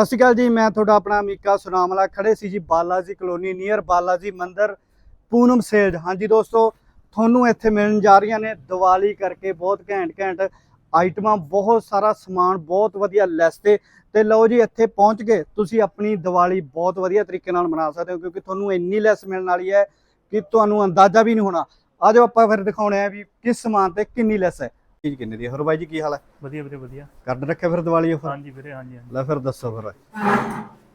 ਸਤਿ ਸ਼੍ਰੀ ਅਕਾਲ ਜੀ, ਮੈਂ ਤੁਹਾਡਾ ਆਪਣਾ ਮੀਕਾ ਸੁਨਾਮਲਾ ਖੜੇ ਸੀ ਜੀ, ਬਾਲਾਜੀ ਕਲੋਨੀ ਨੀਅਰ ਬਾਲਾਜੀ ਮੰਦਿਰ ਪੂਨਮ ਸੇਲਜ। ਹਾਂਜੀ ਦੋਸਤੋ, ਤੁਹਾਨੂੰ ਇੱਥੇ ਮਿਲਣ ਜਾ ਰਹੀਆਂ ਨੇ ਦੀਵਾਲੀ ਕਰਕੇ ਬਹੁਤ ਘੈਂਟ ਘੈਂਟ ਆਈਟਮਾਂ, ਬਹੁਤ ਸਾਰਾ ਸਮਾਨ, ਬਹੁਤ ਵਧੀਆ ਲੈਸ ਤੇ ਤੇ ਲਓ ਜੀ ਇੱਥੇ ਪਹੁੰਚ ਕੇ ਤੁਸੀਂ ਆਪਣੀ ਦੀਵਾਲੀ ਬਹੁਤ ਵਧੀਆ ਤਰੀਕੇ ਨਾਲ ਮਨਾ ਸਕਦੇ ਹੋ, ਕਿਉਂਕਿ ਤੁਹਾਨੂੰ ਇੰਨੀ ਲੈਸ ਮਿਲਣ ਵਾਲੀ ਹੈ ਕਿ ਤੁਹਾਨੂੰ ਅੰਦਾਜ਼ਾ ਵੀ ਨਹੀਂ ਹੋਣਾ। ਆਜੋ ਆਪਾਂ ਫਿਰ ਦਿਖਾਉਣੇ ਆ ਵੀ ਕਿਸ ਸਮਾਨ ਤੇ ਕਿੰਨੀ ਲੈਸ ਹੈ। ਚੀਜ਼ ਕਿੰਨੇ ਦੀ ਹੈ ਹੋਰ ਬਾਈ ਜੀ ਕੀ ਹਾਲ ਹੈ ਵਧੀਆ ਵੀਰੇ ਵਧੀਆ। ਕੱਢ ਰੱਖਿਆ ਫਿਰ ਦੀਵਾਲੀ ਆਫਰ ਹਾਂਜੀ ਵੀਰੇ ਹਾਂਜੀ ਹਾਂਜੀ। ਲੈ ਫਿਰ ਦੱਸੋ ਫਿਰ।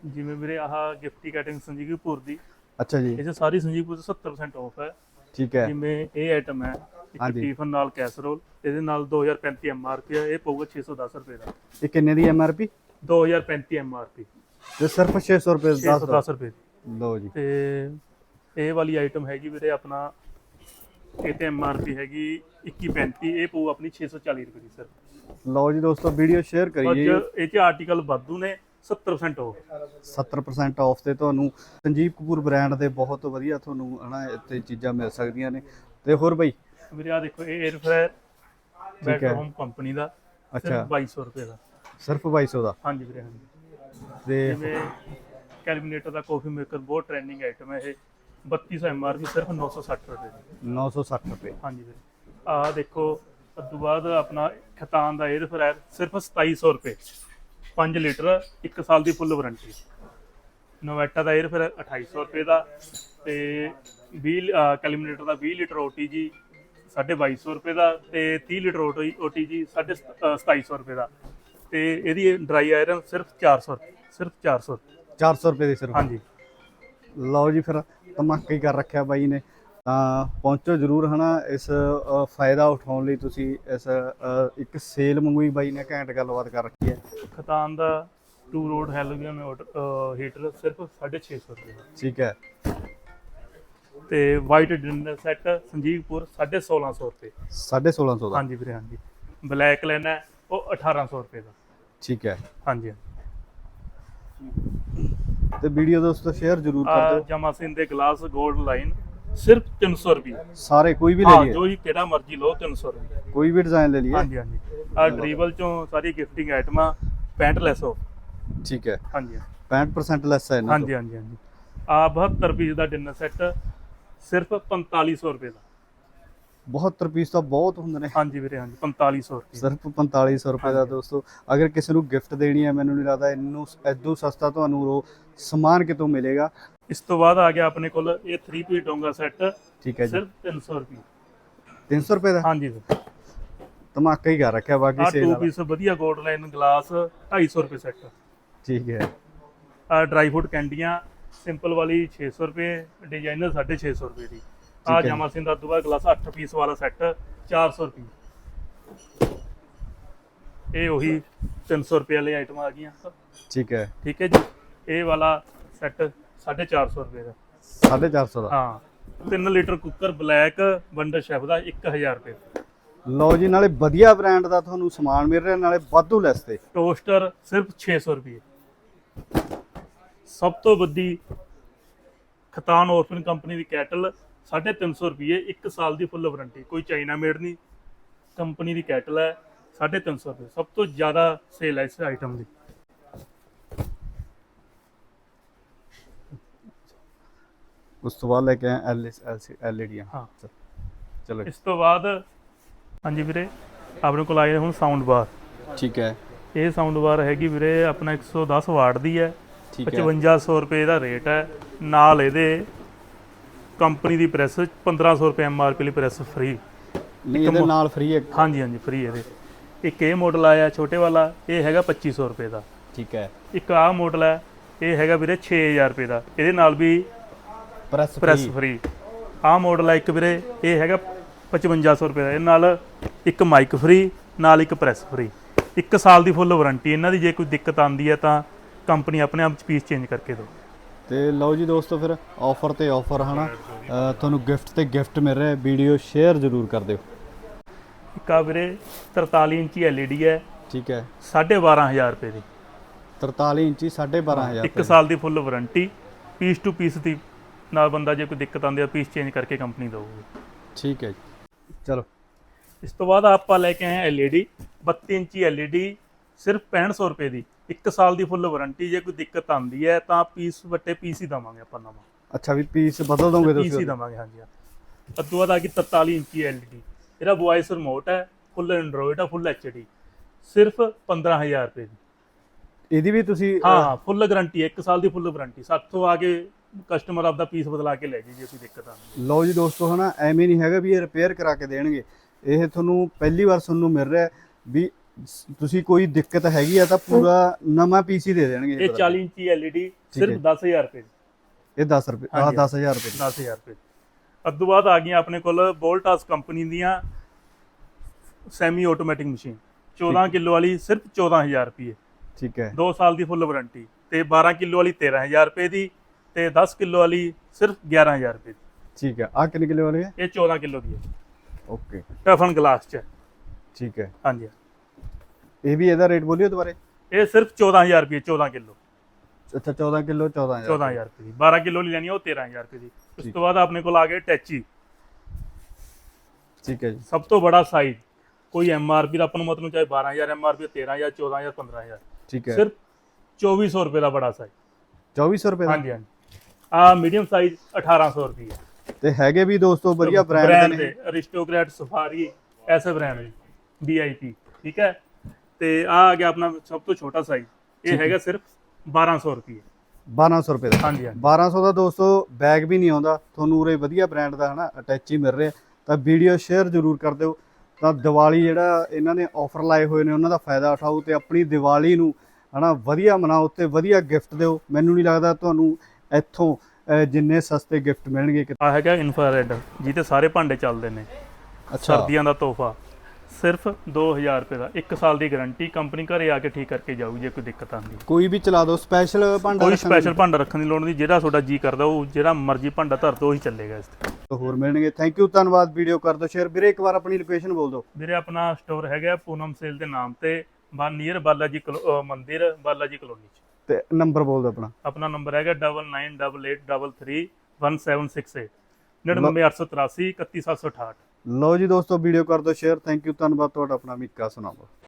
ਜਿਵੇਂ ਵੀਰੇ ਆਹ ਗਿਫਟੀ ਕੈਟਿੰਗ ਸੰਜੀਵਪੁਰ ਦੀ। ਅੱਛਾ ਜੀ। ਇਹ 'ਚ ਸਾਰੀ ਸੰਜੀਵਪੁਰ 70% ਆਫ ਹੈ। ਠੀਕ ਹੈ। ਜਿਵੇਂ ਇਹ ਆਈਟਮ ਹੈ ਇੱਕ। ਟੀਫਨ ਨਾਲ ਕੈਸਰੋਲ ਇਹਦੇ ਨਾਲ 2035 ਐਮਆਰਪੀ ਹੈ ਇਹ ਪਊਗਾ 610 ਰੁਪਏ ਦਾ। ਇਹ ਕਿੰਨੇ ਦੀ ਐਮਆਰਪੀ 2035 ਐਮਆਰਪੀ ਤੇ ਸਿਰਫ 600 ਰੁਪਏ ਦਾ 610 ਰੁਪਏ ਲਓ ਜੀ। ਤੇ ਇਹ ਵਾਲੀ ਆਈਟਮ ਹੈਗੀ ਵੀਰੇ ਆਪਣਾ ਇਹ ਤੇ ਐਮਆਰਪੀ ਹੈਗੀ 2135 ਇਹ ਪਊ ਆਪਣੀ 640 ਰੁਪਏ ਦੀ ਸਰ ਲਓ ਜੀ ਦੋਸਤੋ ਵੀਡੀਓ ਸ਼ੇਅਰ ਅੱਜ ਕਰੀਏ ਇਹ 'ਚ ਆਰਟੀਕਲ ਵਾਧੂ ਨੇ 70% ਆਫ 70% ਆਫ ਤੇ ਤੁਹਾਨੂੰ ਸੰਜੀਵ ਕਪੂਰ ਬ੍ਰਾਂਡ ਦੇ ਬਹੁਤ ਵਧੀਆ ਤੁਹਾਨੂੰ ਹਨਾ ਇੱਥੇ ਚੀਜ਼ਾਂ ਮਿਲ ਸਕਦੀਆਂ ਨੇ। ਤੇ ਹੋਰ ਬਈ? ਵੀਰੇ ਆ ਦੇਖੋ ਇਹ 에ਅਰ ਫਰਾਇਰ ਬੈਕ ਹੈ। ਹੋਮ ਕੰਪਨੀ ਦਾ ਅੱਛਾ। ਸਿਰਫ 2200 ਰੁਪਏ ਦਾ। ਸਿਰਫ 2200 ਦਾ? ਹਾਂਜੀ ਵੀਰੇ ਹਾਂਜੀ। ਤੇ ਜਿਵੇਂ ਕੈਲਕੂਲੇਟਰ ਦਾ ਕਾਫੀ ਮੇਕਰ ਬਹੁਤ ਟ੍ਰੈਂਡਿੰਗ ਆਈਟਮ ਹੈ ਇਹ। 3200 ਐਮਆਰਪੀ ਸਿਰਫ 960 ਰੁਪਏ ਦੀ। 960 ਰੁਪਏ। ਹਾਂਜੀ ਵੀਰੇ। ਆਹ ਦੇਖੋ ਉਸ ਤੋਂ ਬਾਅਦ ਆਪਣਾ ਖਤਾਨ ਦਾ 에ਅਰ ਫਰਾਇਰ ਸਿਰਫ 2700 ਰੁਪਏ। 5 ਲੀਟਰ 1 ਸਾਲ ਦੀ ਫੁੱਲ ਵਾਰੰਟੀ। ਨੋਵੇਟਾ ਦਾ 에ਅਰ ਫਰਾਇਰ 2800 ਰੁਪਏ ਦਾ। ਤੇ 20 ਕੈਲਕੂਲੇਟਰ ਦਾ 20 ਲੀਟਰ OTG 2250 ਰੁਪਏ ਦਾ ਤੇ 30 ਲੀਟਰ OTG 2700 ਰੁਪਏ ਦਾ। ਤੇ ਇਹਦੀ ਡਰਾਈ ਆਇਰਨ ਸਿਰਫ 400 ਸਿਰਫ 400 400 ਰੁਪਏ ਦੀ ਸਿਰਫ। ਹਾਂਜੀ। ਲਓ ਜੀ ਫਿਰ ਧਮਾਕਾ ਕਰ ਰੱਖਿਆ ਬਾਈ ਨੇ ਤਾਂ ਪਹੁੰਚੋ ਜਰੂਰ ਹਨਾ ਇਸ ਫਾਇਦਾ ਉਠਾਉਣ ਲਈ ਤੁਸੀਂ ਇਸ ਇੱਕ ਸੇਲ ਹੀ ਬਾਈ ਨੇ ਘੈਂਟ ਗੱਲਬਾਤ ਕਰ ਰੱਖੀ ਹੈ। ਖਤਾਨ ਦਾ 2 ਰੋਡ ਹੈਲੋਜਨ ਹੀਟਰ ਸਿਰਫ 650 ਰੁਪਏ ਦਾ। ਠੀਕ ਹੈ। ਤੇ ਵਾਈਟ ਡਿਨਰ ਸੈੱਟ ਸੰਜੀਵਪੁਰ 1650 ਰੁਪਏ। 1650 ਦਾ? ਹਾਂਜੀ ਵੀਰੇ ਹਾਂਜੀ। ਬਲੈਕ ਲੈਣਾ ਉਹ 1800 ਰੁਪਏ ਦਾ। ਠੀਕ ਹੈ। ਹਾਂਜੀ। ਤੇ ਵੀਡੀਓ ਦੋਸਤੋ ਸ਼ੇਅਰ ਜਰੂਰ ਕਰ ਦਿਓ। ਜਮਾਸਿਨ ਦੇ ਗਲਾਸ 골ਡ ਲਾਈਨ ਸਿਰਫ 300 ਰੁਪਏ। ਸਾਰੇ ਕੋਈ ਵੀ ਲੈ ਹਾਂ ਲਈਏ। ਜੋ ਹੀ ਕਿਹੜਾ ਮਰਜ਼ੀ ਲਓ 300 ਰੁਪਏ। ਕੋਈ ਵੀ ਡਿਜ਼ਾਈਨ ਲੈ ਲਈਏ। ਹਾਂਜੀ ਹਾਂਜੀ। ਆ ਡਰੀਬਲ ਚੋਂ ਸਾਰੀ ਗਿਫਟਿੰਗ ਆਈਟਮਾਂ 65 ਲੈਸ ਹੋ। ਠੀਕ ਹੈ। ਹਾਂਜੀ 65% ਲੈਸ ਹੈ ਇਹਨਾਂ ਹਾਂਜੀ ਹਾਂਜੀ ਹਾਂਜੀ। ਆ 72 ਪੀਸ ਦਾ ਡਿਨਰ ਸੈੱਟ ਸਿਰਫ 4500 ਰੁਪਏ ਦਾ। 72 ਪੀਸ ਤਾਂ ਬਹੁਤ ਹੁੰਦੇ ਨੇ। ਹਾਂਜੀ ਵੀਰੇ ਹਾਂਜੀ। 4500 ਰੁਪਏ। ਸਿਰਫ 4500 ਰੁਪਏ ਦਾ ਦੋਸਤੋ ਅਗਰ ਕਿਸੇ ਨੂੰ ਗਿਫਟ ਦੇਣੀ ਹੈ ਮੈਨੂੰ ਨਹੀਂ ਲੱਗਦਾ ਇਹਨੂੰ ਐਦੂ ਸਸਤਾ ਤੁਹਾਨੂੰ ਉਹ ਸਮਾਨ ਕਿਤੋਂ ਮਿਲੇਗਾ। ਇਸ ਤੋਂ ਬਾਅਦ ਆ ਗਿਆ ਆਪਣੇ ਕੋਲ ਇਹ 3 ਪੀਸ ਡੋਂਗਾ ਸੈੱਟ ਠੀਕ ਹੈ ਜੀ। ਸਿਰਫ 300 ਰੁਪਏ। 300 ਰੁਪਏ ਦਾ? ਹਾਂਜੀ ਸਰ ਧਮਾਕਾ ਹੀ ਕਰ ਰੱਖਿਆ ਬਾਕੀ ਆ ਸੇਲ 2 ਵਾਲਾ। ਪੀਸ ਵਧੀਆ 골ਡ ਲਾਈਨ ਗਲਾਸ 250 ਰੁਪਏ ਸੈੱਟ ਠੀਕ ਹੈ। ਆ ਡਰਾਈ ਫਰੂਟ ਕੈਂਡੀਆਂ ਸਿੰਪਲ ਵਾਲੀ 600 ਰੁਪਏ ਡਿਜ਼ਾਈਨਰ 650 ਰੁਪਏ ਦੀ। ਆ। ਜਮਾ ਸਿੰਘ ਦਾ ਦੂਆ ਗਲਾਸ 8 ਪੀਸ ਵਾਲਾ ਸੈੱਟ 400 ਰੁਪਏ। ਇਹ ਉਹੀ 300 ਰੁਪਏ ਵਾਲੀ ਆਈਟਮ ਆ ਗਈਆਂ। ਠੀਕ ਹੈ। ਠੀਕ ਹੈ ਜੀ? ਇਹ ਵਾਲਾ ਸੈੱਟ 450 ਰੁਪਏ ਦਾ। 450 ਦਾ? ਹਾਂ। 3 litre cooker black Wonderchef ਦਾ 1000 ਰੁਪਏ। ਲਓ ਜੀ ਨਾਲੇ ਵਧੀਆ ਬ੍ਰਾਂਡ ਦਾ ਤੁਹਾਨੂੰ ਸਮਾਨ ਮਿਲ ਰਿਹਾ ਨਾਲੇ ਵਾਧੂ ਲੈਸ ਤੇ। ਟੋਸਟਰ ਸਿਰਫ 600 ਰੁਪਏ। ਸਭ ਤੋਂ ਵੱਡੀ ਖਤਾਨ ਔਰਫਨ ਕੰਪਨੀ ਦੀ ਕੈਟਲ 350 ਰੁਪਏ 1 ਸਾਲ ਦੀ ਫੁੱਲ ਵਾਰੰਟੀ ਕੋਈ ਚਾਈਨਾ ਮੇਡ ਨਹੀਂ ਕੰਪਨੀ ਦੀ ਕੈਟਲ ਹੈ 350 ਰੁਪਏ। ਸਭ ਤੋਂ ਜ਼ਿਆਦਾ ਸੇਲ ਹੈ ਇਸ ਆਈਟਮ ਦੀ। ਉਸ ਤੋਂ ਬਾਅਦ ਲੈ ਕੇ ਆਏ ਐਲ ਐਲਈਡੀਆਂ ਹਾਂ। ਚਲੋ ਇਸ ਤੋਂ ਬਾਅਦ ਹਾਂਜੀ ਵੀਰੇ ਆਪਣੇ ਕੋਲ ਆਏ ਹੁਣ ਸਾਊਂਡ ਬਾਰ ਠੀਕ ਹੈ। ਇਹ ਸਾਊਂਡ ਬਾਰ ਹੈਗੀ ਵੀਰੇ ਆਪਣਾ 110 ਵਾਟ ਦੀ ਹੈ। 5500 ਰੁਪਏ ਦਾ ਰੇਟ ਹੈ। ਨਾਲ ਇਹਦੇ ਕੰਪਨੀ ਦੀ ਪ੍ਰੈਸ 1500 ਰੁਪਏ ਐਮਆਰਪੀ ਲਈ ਪ੍ਰੈਸ ਫ੍ਰੀ ਨਹੀਂ ਇਹਦੇ ਨਾਲ ਫ੍ਰੀ ਹੈ। ਹਾਂਜੀ ਹਾਂਜੀ ਫ੍ਰੀ ਇਹਦੇ। ਇੱਕ ਇਹ ਮਾਡਲ ਆਇਆ ਛੋਟੇ ਵਾਲਾ ਇਹ ਹੈਗਾ 2500 ਰੁਪਏ ਦਾ। ਠੀਕ ਹੈ। ਇੱਕ ਆਹ ਮਾਡਲ ਹੈ ਇਹ ਹੈਗਾ ਵੀਰੇ 6000 ਰੁਪਏ ਦਾ। ਇਹਦੇ ਨਾਲ ਵੀ ਪ੍ਰੈਸ ਪ੍ਰੈਸ ਫ੍ਰੀ ਆਹ ਮਾਡਲ ਹੈ ਇੱਕ ਵੀਰੇ ਇਹ ਹੈਗਾ 5500 ਰੁਪਏ ਦਾ। ਇਹ ਨਾਲ ਇੱਕ ਮਾਈਕ ਫ੍ਰੀ ਨਾਲ ਇੱਕ ਪ੍ਰੈਸ ਫ੍ਰੀ ਇੱਕ ਸਾਲ ਦੀ ਫੁੱਲ ਵਾਰੰਟੀ ਇਹਨਾਂ ਦੀ ਜੇ ਕੋਈ ਦਿੱਕਤ ਆਂਦੀ ਹੈ ਤਾਂ ਕੰਪਨੀ ਆਪਣੇ ਆਪ ਪੀਸ ਚੇਂਜ ਕਰਕੇ ਦੋ ਤੇ ਲਓ ਜੀ ਦੋਸਤੋ ਫਿਰ ਆਫਰ ਤੇ ਆਫਰ ਹਨਾ। ਤੁਹਾਨੂੰ ਗਿਫਟ ਤੇ ਗਿਫਟ ਮਿਲ ਰਿਹਾ ਵੀਡੀਓ ਸ਼ੇਅਰ ਜ਼ਰੂਰ ਕਰ ਦਿਓ। ਇੱਕ ਆ ਵੀਰੇ 43 ਇੰਚੀ LED ਹੈ। ਠੀਕ ਹੈ। 12500 ਰੁਪਏ ਦੀ। 43 ਇੰਚੀ 12500 ਇੱਕ ਸਾਲ ਦੀ full warranty piece to piece ਦੀ ਨਾਲ ਬੰਦਾ ਜੇ ਕੋਈ ਦਿੱਕਤ ਆਉਂਦੀ ਹੈ ਪੀਸ ਚੇਂਜ ਕਰਕੇ ਕੰਪਨੀ ਦਊਗੀ। ਠੀਕ ਹੈ ਜੀ। ਚਲੋ। ਇਸ ਤੋਂ ਬਾਅਦ ਆਪਾਂ ਲੈ ਕੇ ਆਏ LED 32 ਇੰਚੀ LED ਸਿਰਫ 6500 ਰੁਪਏ ਦੀ। 1 ਸਾਲ ਦੀ ਫੁੱਲ ਵਾਰੰਟੀ ਜੇ ਕੋਈ ਦਿੱਕਤ ਆਉਂਦੀ ਹੈ ਤਾਂ ਪੀਸ ਵੱਟੇ ਪੀਸ ਹੀ ਦਵਾਂਗੇ ਆਪਾਂ ਨਵਾਂ। ਅੱਛਾ ਵੀ ਪੀਸ ਬਦਲ ਦੋਗੇ ਪੀਸ ਹੀ ਤੁਸੀਂ ਦਵਾਂਗੇ ਹਾਂਜੀ ਅਦੋਂ ਬਾਅਦ ਆ ਗਈ 43 ਇੰਚੀ ਐਲਈਡੀ ਇਹਦਾ ਵੌਇਸ ਰਿਮੋਟ ਹੈ ਫੁੱਲ ਐਂਡਰੋਇਡ ਹੈ ਫੁੱਲ ਐਚਡੀ ਸਿਰਫ 15000 ਰੁਪਏ ਦੀ। ਇਹਦੀ ਵੀ ਤੁਸੀਂ ਹਾਂ ਹਾਂ ਫੁੱਲ ਗਾਰੰਟੀ ਹੈ 1 ਸਾਲ ਦੀ ਫੁੱਲ ਵਾਰੰਟੀ ਸਾਥੋਂ ਆ ਕੇ ਕਸਟਮਰ ਆਪਦਾ ਪੀਸ ਬਦਲਾ ਕੇ ਲੈ ਜੀ ਜੇ ਕੋਈ ਦਿੱਕਤ ਆਉਂਦੀ ਲਓ ਜੀ ਦੋਸਤੋ ਹਨਾ ਐਵੇਂ ਨਹੀਂ ਹੈਗਾ ਵੀ ਇਹ ਰਿਪੇਅਰ ਕਰਾ ਕੇ ਦੇਣਗੇ। ਇਹ ਤੁਹਾਨੂੰ ਪਹਿਲੀ ਵਾਰ ਤੁਹਾਨੂੰ ਮਿਲ ਰਿਹਾ ਵੀ ਤੁਸੀਂ ਕੋਈ ਦਿੱਕਤ ਹੈਗੀ ਆ ਤਾਂ ਪੂਰਾ ਨਵਾਂ ਪੀਸੀ ਦੇ ਦੇਣਗੇ ਇਹ 40 ਇੰਚੀ ਐਲਈਡੀ ਸਿਰਫ 10000 ਰੁਪਏ ਦੀ। ਇਹ 10 ਰੁਪਏ ਹਾਂਜੀ। 10000 ਰੁਪਏ ਦੀ। 10000 ਰੁਪਏ ਅਦੋਂ ਬਾਅਦ ਆ ਗਈਆਂ ਆਪਣੇ ਕੋਲ ਵੋਲਟਾਸ ਕੰਪਨੀ ਦੀਆਂ ਸੈਮੀ ਆਟੋਮੈਟਿਕ ਮਸ਼ੀਨ। 14 ਕਿਲੋ ਵਾਲੀ ਸਿਰਫ 14000 ਰੁਪਏ। ਠੀਕ ਹੈ। 2 ਸਾਲ ਦੀ ਫੁੱਲ ਵਾਰੰਟੀ। ਤੇ 12 ਕਿਲੋ ਵਾਲੀ 13000 ਰੁਪਏ ਦੀ ਤੇ 10 ਕਿਲੋ ਵਾਲੀ ਸਿਰਫ 11000 ਰੁਪਏ ਦੀ। ਠੀਕ ਹੈ। ਆ ਕਿੰਨੇ ਕਿਲੋ ਵਾਲੀ ਹੈ? ਇਹ 14 ਕਿਲੋ ਦੀ ਹੈ। ਓਕੇ। ਟਫਨ ਗਲਾਸ ਚ। ਠੀਕ ਹੈ। ਹਾਂਜੀ। ਇਹ ਵੀ ਇਹਦਾ ਰੇਟ ਬੋਲਿਓ ਦੁਬਾਰੇ। ਇਹ ਸਿਰਫ 14000 ਰੁਪਏ 14 ਕਿਲੋ। ਅੱਛਾ 14 ਕਿਲੋ 14000 14000 ਰੁਪਏ ਦੀ 12 ਕਿਲੋ ਲਈ ਲੈਣੀ ਉਹ 13000 ਰੁਪਏ ਦੀ ਉਸ। ਤੋਂ ਬਾਅਦ ਆਪਣੇ ਕੋਲ ਆ ਗਏ ਟੈਚੀ। ਠੀਕ ਹੈ ਜੀ। ਸਭ ਤੋਂ ਬੜਾ ਸਾਈਜ਼ ਕੋਈ ਐਮਆਰਪੀ ਦਾ ਆਪਾਂ ਨੂੰ ਮਤਲਬ ਚਾਹੇ 12000 ਐਮਆਰਪੀ 13000 14000 15000 ਠੀਕ ਹੈ। ਸਿਰਫ 2400 ਰੁਪਏ ਦਾ ਬੜਾ ਸਾਈਜ਼ 2400 ਰੁਪਏ ਦਾ? ਹਾਂਜੀ ਹਾਂਜੀ। ਆ ਮੀਡੀਅਮ ਸਾਈਜ਼ 1800 ਰੁਪਏ। ਤੇ ਹੈਗੇ ਵੀ ਦੋਸਤੋ ਵਧੀਆ ਬ੍ਰਾਂਡ ਦੇ ਨੇ। ਅਰਿਸਟੋਕ੍ਰੈਟ ਸਫਾਰੀ ਐਸੇ ਬ੍ਰਾਂਡ ਦੇ। ਵੀਆਈਪੀ ਠੀਕ ਹੈ? ਤੇ ਆ ਆ ਗਿਆ ਆਪਣਾ ਸਭ ਤੋਂ ਛੋਟਾ ਸਾਈਜ਼ ਇਹ। ਹੈਗਾ ਸਿਰਫ 1200 ਰੁਪਏ। 1200 ਰੁਪਏ ਦਾ। ਹਾਂਜੀ ਹਾਂਜੀ। 1200 ਦਾ ਦੋਸਤੋ ਬੈਗ ਵੀ ਨਹੀਂ ਆਉਂਦਾ। ਤੁਹਾਨੂੰ ਉਰੇ ਵਧੀਆ ਬ੍ਰਾਂਡ ਦਾ ਹਨਾ ਅਟੈਚ ਹੀ ਮਿਲ ਰਿਹਾ। ਤਾਂ ਵੀਡੀਓ ਸ਼ੇਅਰ ਜ਼ਰੂਰ ਕਰ ਦਿਓ। ਤਾਂ ਦੀਵਾਲੀ ਜਿਹੜਾ ਇਹਨਾਂ ਨੇ ਆਫਰ ਲਾਏ ਹੋਏ ਨੇ ਉਹਨਾਂ ਦਾ ਫਾਇਦਾ ਉਠਾਓ ਤੇ ਆਪਣੀ ਦੀਵਾਲੀ ਨੂੰ ਹਨਾ ਵਧੀਆ ਮਨਾਓ ਤੇ ਵਧੀਆ ਗਿਫਟ ਦਿਓ। ਮੈਨੂੰ ਨਹੀਂ ਲੱਗਦਾ ਤੁਹਾਨੂੰ ਇੱਥੋਂ ਜਿੰਨੇ ਸਸਤੇ ਗਿਫਟ ਮਿਲਣਗੇ ਆ ਹੈਗਾ ਇਨਫਰਾਰੈਡ ਜਿਹਦੇ ਸਾਰੇ ਭਾਂਡੇ ਚੱਲਦੇ ਨੇ। ਸਰਦੀਆਂ ਦਾ ਤੋਹਫਾ। ਸਿਰਫ 2000 ਰੁਪਏ ਦਾ 1 ਸਾਲ ਦੀ ਗਾਰੰਟੀ ਕੰਪਨੀ ਘਰੇ ਆ ਕੇ ਠੀਕ ਕਰਕੇ ਜਾਊ ਜੇ ਕੋਈ ਦਿੱਕਤ ਆਉਂਦੀ। ਕੋਈ ਵੀ ਚਲਾ ਦਿਓ ਸਪੈਸ਼ਲ ਭਾਂਡਾ ਕੋਈ ਰੱਖਣ ਸਪੈਸ਼ਲ ਭਾਂਡਾ ਰੱਖਣ ਦੀ ਲੋੜ ਨਹੀਂ ਜਿਹੜਾ ਤੁਹਾਡਾ ਜੀ ਕਰਦਾ ਉਹ ਜਿਹੜਾ ਮਰਜ਼ੀ ਭਾਂਡਾ ਧਰ ਦੋ ਹੀ ਚੱਲੇਗਾ ਇਸ ਤੇ। ਹੋਰ ਮਿਲਣਗੇ। ਥੈਂਕ ਯੂ ਧੰਨਵਾਦ ਵੀਡੀਓ ਕਰ ਦਿਓ ਸ਼ੇਅਰ ਵੀਰੇ ਇੱਕ ਵਾਰ ਆਪਣੀ ਲੋਕੇਸ਼ਨ ਬੋਲ ਦਿਓ। ਵੀਰੇ ਆਪਣਾ ਸਟੋਰ ਹੈਗਾ ਪੂਨਮ ਸੇਲ ਦੇ ਨਾਮ ਤੇ ਬਾ ਨੀਅਰ ਬਾਲਾ ਜੀ ਕਲੋ- ਅਹ ਮੰਦਿਰ ਕਲੋਨੀ ਚ। ਤੇ ਨੰਬਰ ਬੋਲ ਦਿਓ ਆਪਣਾ। ਆਪਣਾ ਨੰਬਰ ਹੈਗਾ 9988331768 99883 31768 ਲਓ ਜੀ ਦੋਸਤੋ ਵੀਡੀਓ ਕਰ ਦਿਓ ਸ਼ੇਅਰ ਥੈਂਕ ਯੂ ਧੰਨਵਾਦ ਤੁਹਾਡਾ ਆਪਣਾ ਮਿੱਕਾ ਸੁਣਾਓ।